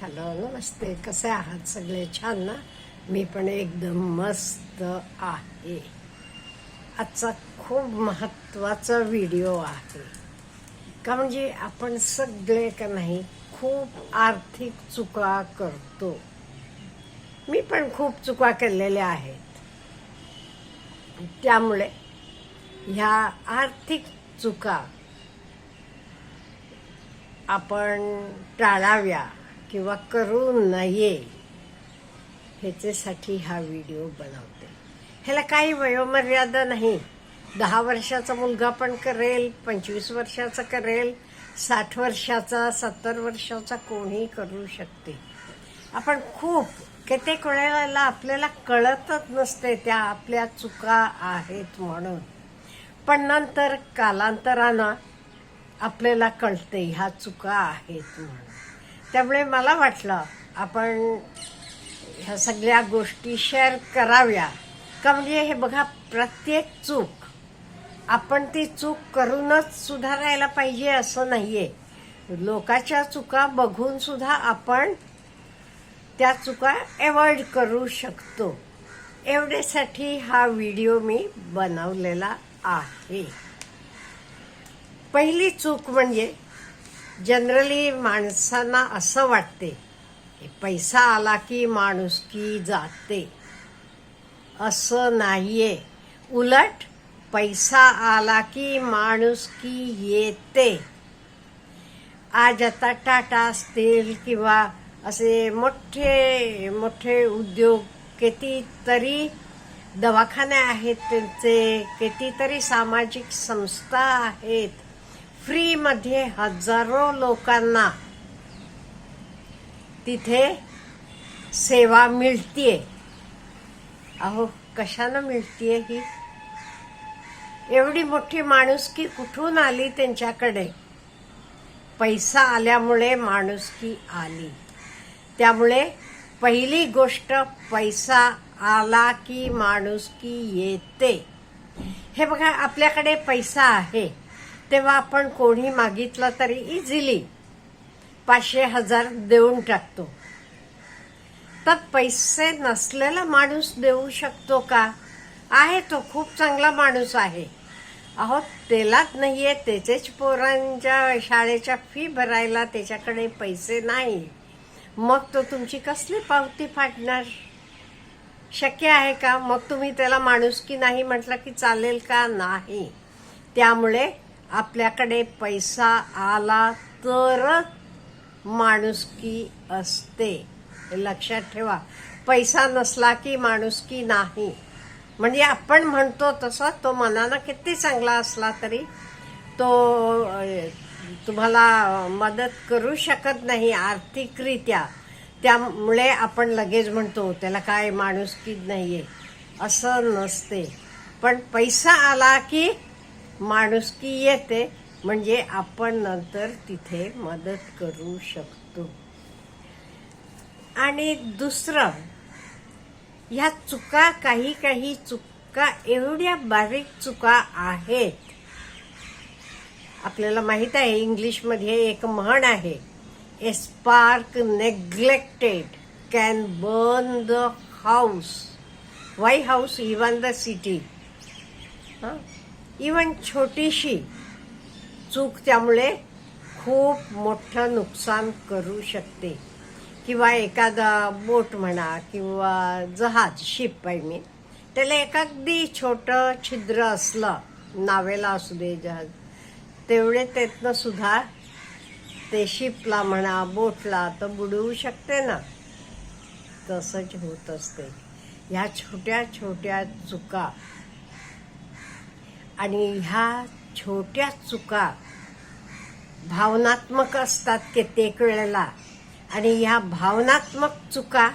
Hello नमस्ते. कसे आहात सगळे? छान ना? मी पण एकदम मस्त आहे. आजचा खूप महत्त्वाचा व्हिडिओ आहे. का म्हणजे आपण सगळे का नाही खूप आर्थिक चुका करतो. मी पण खूप चुका केलेल्या आहेत. त्यामुळे ह्या आर्थिक चुका आपण टाळाव्या. किंवा करू नये ह्याच्यासाठी हा व्हिडिओ बनवते. ह्याला काही वयोमर्यादा नाही. दहा वर्षाचा मुलगा पण करेल पंचवीस वर्षाचा करेल साठ वर्षाचा सत्तर वर्षाचा कोणी करू शकते. आपण खूप कित्येक वेळेला आपल्याला कळतच नसते त्या आपल्या चुका आहेत म्हणून. पण नंतर कालांतरानं आपल्याला कळते ह्या चुका आहेत म्हणून. त्यामुळे मला वाटलं आपण ह्या सगळ्या गोष्टी शेअर कराव्या. का म्हणजे हे बघा प्रत्येक चूक आपण ती चूक करूनच सुधारायला पाहिजे असं नाही आहे लोकाच्या चुका बघून सुद्धा आपण त्या चुका अवॉइड करू शकतो. एवढ्यासाठी हा व्हिडिओ मी बनवलेला आहे. पहिली चूक म्हणजे जनरली माणसांना असं वाटते की पैसा आला की माणुसकी जाते. असं नाहीये. उलट पैसा आला की माणुसकी येते. आज आता टाटा असतील किंवा असे मोठे मोठे उद्योग कितीतरी दवाखाने आहेत त्यांचे कितीतरी सामाजिक संस्था आहेत. फ्रीमध्ये हजारो लोकांना तिथे सेवा मिळतीये. अहो कशानं मिळतीये ही? एवढी मोठी माणुसकी कुठून आली त्यांच्याकडे? पैसा आल्यामुळे माणुसकी आली. त्यामुळे पहिली गोष्ट पैसा आला की माणुसकी येते. हे बघा आपल्याकडे पैसा आहे. तेव्हा आपण कोणी मागितलं तरी इझिली पाचशे हजार देऊन टाकतो. तर पैसे नसलेला माणूस देऊ शकतो का? आहे तो खूप चांगला माणूस आहे. अहो त्यालाच आहे त्याचेच पोरांच्या शाळेच्या फी भरायला त्याच्याकडे पैसे नाही. मग तो तुमची कसली पावती फाटणार शक्य आहे का? मग तुम्ही त्याला माणूस की नाही म्हटलं की चालेल का? नाही. त्यामुळे आपल्याकडे पैसा आला तरच माणुसकी असते. लक्षात ठेवा. पैसा नसला की माणुसकी नाही. म्हणजे आपण म्हणतो तसं तो मनानं किती चांगला असला तरी तो तुम्हाला मदत करू शकत नाही आर्थिकरित्या. त्यामुळे आपण लगेच म्हणतो त्याला काय माणुसकी नाही आहे असं नसते. पण पैसा आला की माणुसकी येते म्हणजे आपण नंतर तिथे मदत करू शकतो. आणि दुसरं ह्या चुका काही काही चुका एवढ्या बारीक चुका आहेत. आपल्याला माहीत आहे इंग्लिशमध्ये एक म्हण आहे a spark neglected can burn the house why house even the city हां? इवन छोटीशी चूक त्यामुळे खूप मोठं नुकसान करू शकते. किंवा एखादा बोट म्हणा किंवा जहाज शिप आय मीन त्याला एखादी छोटं छिद्र असलं नावेला असू दे जहाज तेवढे त्यातनं सुद्धा ते शिपला म्हणा बोटला तर बुडवू शकते ना. तसंच होत असते. ह्या छोट्या छोट्या चुका आणि ह्या छोट्या चुका भावनात्मक असतात कित्येक वेळेला आणि ह्या भावनात्मक चुका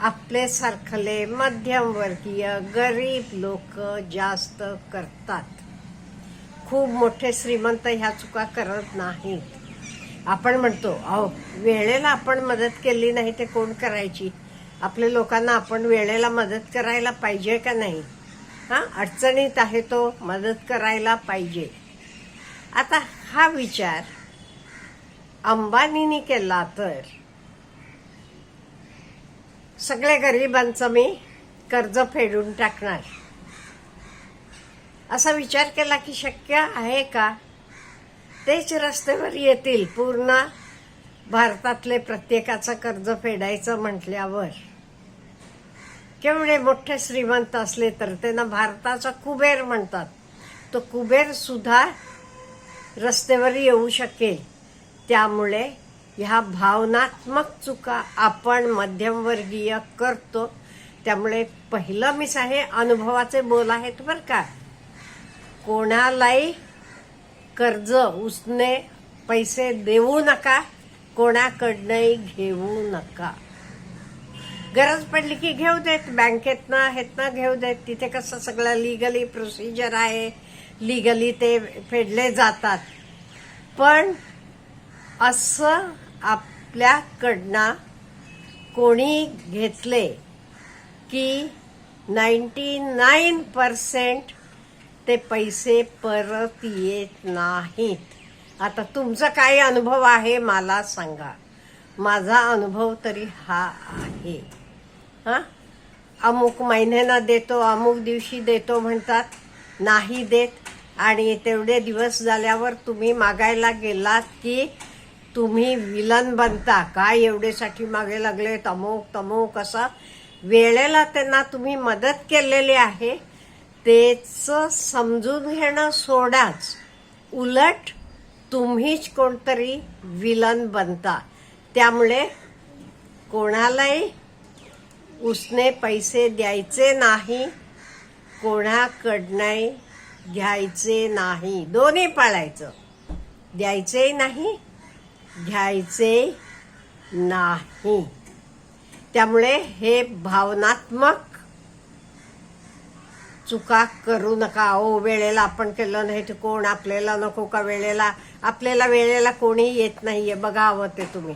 आपले सारखले मध्यमवर्गीय गरीब लोक जास्त करतात. खूप मोठे श्रीमंत ह्या चुका करत नाहीत. आपण म्हणतो अहो वेळेला आपण मदत केली नाही ते कोण करायची? आपल्या लोकांना आपण वेळेला मदत करायला पाहिजे का नाही? हा अडचणीत आहे तो मदत करायला पाहिजे. आता हा विचार अंबानीने केला तर सगळे गरिबांचं मी कर्ज फेडून टाकणार. असा विचार केला की शक्य आहे का? तेच रस्त्यावर येतील पूर्ण भारतातले प्रत्येकाचं कर्ज फेडायचं म्हटल्यावर. केवढे म्हणजे मोठे श्रीमंत असले तर त्यांना भारताचा कुबेर म्हणतात. तो कुबेर सुद्धा रस्त्यावर येऊ शकेल. त्यामुळे ह्या भावनात्मक चुका आपण मध्यमवर्गीय करतो. त्यामुळे पहिलं मिस आहे अनुभवाचे बोल आहेत बरं का. कोणालाही कर्ज उसने पैसे देऊ नका कोणाकडनंही घेऊ नका. गरज पडली की घेऊ देत. बँकेतनं ना घेऊ देत. तिथे कसं सगळं लिगली प्रोसिजर आहे. लिगली ते फेडले जातात. पण असं आपल्याकडनं कोणी घेतले की नाईन्टी नाईन पर्सेंट ते पैसे परत येत नाहीत. आता तुमचा काय अनुभव आहे मला सांगा. माझा अनुभव तरी हा आहे. हा? अमुक महिन्यानं देतो अमुक दिवशी देतो म्हणतात. नाही देत. आणि तेवढे दिवस झाल्यावर तुम्ही मागायला गेलात की तुम्ही विलन बनता. काय एवढेसाठी मागे लागले? तमोक तमोक असा. वेळेला त्यांना तुम्ही मदत केलेली आहे. तेच समजून घेणं सोडाच. उलट तुम्हीच कोणतरी विलन बनता. त्यामुळे कोणालाही उसने पैसे द्यायचे नाही कोणाकडनं घ्यायचे नाही. दोन्ही पाळायचं. द्यायचेही नाही घ्यायचे नाही. त्यामुळे हे भावनात्मक चुका करू नका. ओ वेळेला आपण केलं नाही तर कोण आपल्याला नको का वेळेला? आपल्याला वेळेला कोणी येत नाहीये. बघावं ते तुम्ही.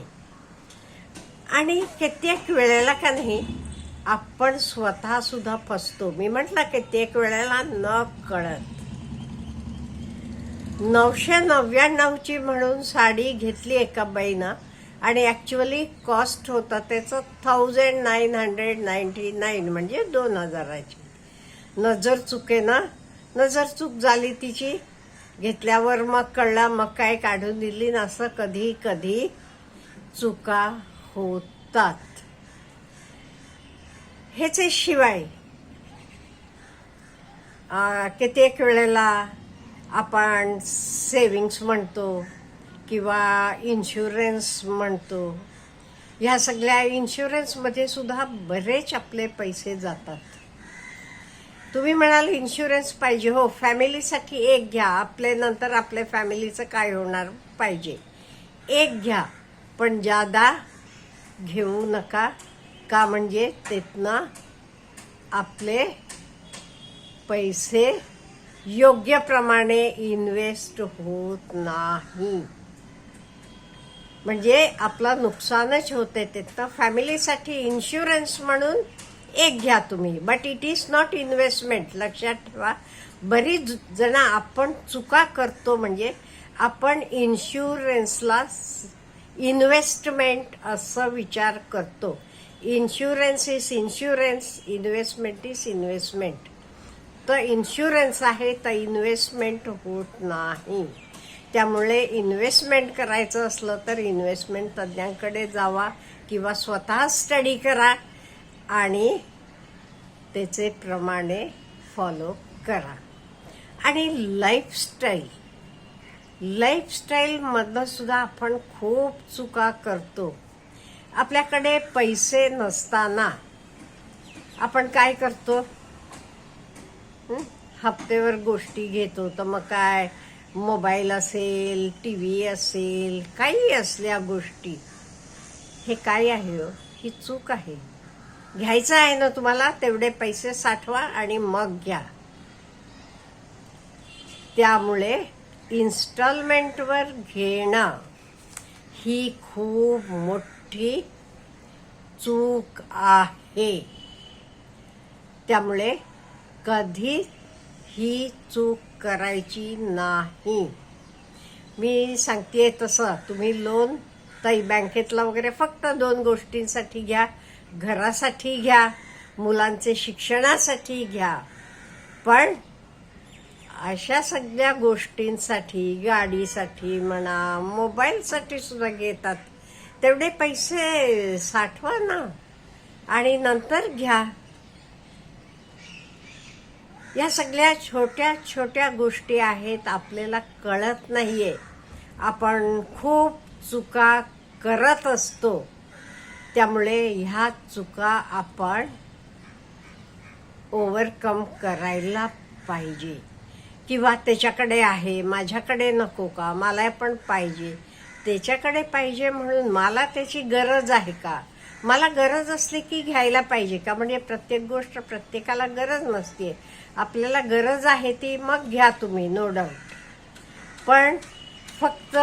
आणि कित्येक वेळेला का नाही आपण स्वतः सुद्धा फसतो. मी म्हटलं कित्येक वेळेला न कळत. नऊशे नव्याण्णवची म्हणून साडी घेतली एका बाईनं. आणि ॲक्च्युअली कॉस्ट होतं त्याचं thousand nine hundred ninety nine म्हणजे दोन हजाराची. नजर चुके ना? नजर चूक झाली तिची. घेतल्यावर मग कळला मग काय काढून दिली ना असं कधी कधी चुका होतात. हेच शिवाय कित्येक वेळेला आपण सेविंग्स म्हणतो किंवा इन्शुरन्स म्हणतो. ह्या सगळ्या इन्शुरन्समध्ये सुद्धा बरेच आपले पैसे जातात. तुम्ही म्हणाल इन्शुरन्स पाहिजे. हो फॅमिलीसाठी एक घ्या. आपले नंतर आपल्या फॅमिलीचं काय होणार पाहिजे? एक घ्या. पण जादा घेऊ नका. का म्हणजे तिथनं आपले पैसे योग्य प्रमाणे इन्व्हेस्ट होत नाही. म्हणजे आपलं नुकसानच होते तिथं फॅमिलीसाठी इन्शुरन्स म्हणून एक घ्या तुम्ही. But it is not investment लक्षात ठेवा. बरीच जण आपण चुका करतो म्हणजे आपण इन्शुरन्सला इन्व्हेस्टमेंट असं विचार करतो. Insurance is insurance investment is investment तर इन्शुरन्स आहे तर इन्व्हेस्टमेंट होत नाही. त्यामुळे इन्व्हेस्टमेंट करायचं असलं तर इन्व्हेस्टमेंट तज्ज्ञांकडे जावा किंवा स्वतः स्टडी करा आणि त्याचे प्रमाणे फॉलो करा. आणि लाईफस्टाईल लाईफस्टाईलमधनं सुद्धा आपण खूप चुका करतो. आपल्याकडे पैसे नसताना आपण काय करतो? हप्तेवर हप्त्यावर गोष्टी घेतो तर मग काय? मोबाईल असेल टी व्ही असेल काही असल्या गोष्टी. हे काय आहे हो? ही चूक आहे. घ्यायचं आहे ना तुम्हाला तेवढे पैसे साठवा आणि मग घ्या. त्यामुळे इन्स्टॉलमेंटवर घेणं ही खूप मोठी चूक आहे. त्यामुळे कधी ही चूक करायची नाही. मी सांगते तसं तुम्ही लोन ताई बँकेतला वगैरे फक्त दोन गोष्टींसाठी घ्या घरासाठी घ्या मुलांचे शिक्षणासाठी घ्या. पण अशा सगळ्या गोष्टींसाठी गाडीसाठी म्हणा मोबाईलसाठी सुद्धा घेतात. तेवढे पैसे साठवा ना. आणि नंतर घ्या. या सगळ्या छोट्या छोट्या गोष्टी आहेत आपल्याला कळत नाहीये. आपण खूप चुका करत असतो. त्यामुळे ह्या चुका आपण ओव्हरकम करायला पाहिजे. किंवा त्याच्याकडे आहे माझ्याकडे नको का? मला पण पाहिजे. त्याच्याकडे पाहिजे म्हणून मला त्याची गरज आहे का? मला गरज असली की घ्यायला पाहिजे का? म्हणजे प्रत्येक गोष्ट प्रत्येकाला गरज नसते. आपल्याला गरज आहे ती मग घ्या तुम्ही नो डाऊट पण फक्त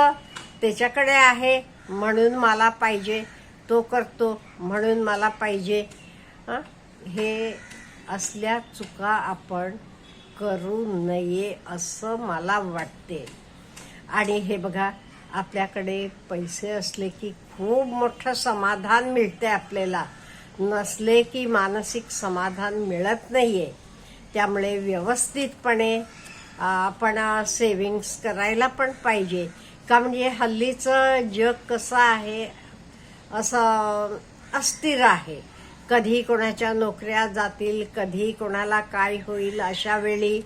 त्याच्याकडे आहे म्हणून मला पाहिजे तो करतो म्हणून मला पाहिजे. हे असल्या चुका आपण करू नये असं मला वाटते. आणि हे बघा आपल्याकडे पैसे असले की खूप मोठं समाधान मिळते आपल्याला. नसले की मानसिक समाधान मिळत नाहीये. त्यामुळे व्यवस्थितपणे आपण सेविंग्स करायला पण पाहिजे. का म्हणजे हल्लीचं जग कसं आहे असं अस्थिर आहे. कधी कोणाच्या नोकऱ्या जातील कधी कोणाला काय होईल अशा वेळी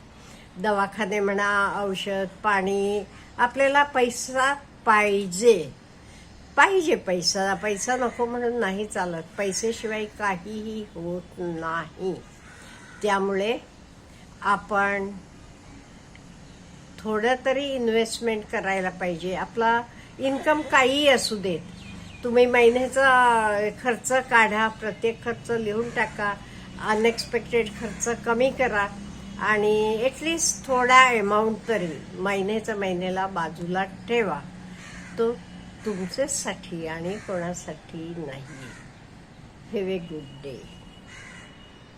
दवाखाने म्हणा औषध पाणी आपल्याला पैसा पाहिजे. पाहिजे पैसा पैसा नको म्हणून नाही चालत. पैसेशिवाय काहीही होत नाही. त्यामुळे आपण थोडं तरी इन्व्हेस्टमेंट करायला पाहिजे. आपला इन्कम काहीही असू देत तुम्ही महिन्याचा खर्च काढा प्रत्येक खर्च लिहून टाका. अनएक्सपेक्टेड खर्च कमी करा आणि ॲटलिस्ट थोडा अमाऊंट तरी महिन्याच्या महिन्याला बाजूला ठेवा. तो तुमच्यासाठी आणि कोणासाठी नाही हॅव ए गुड डे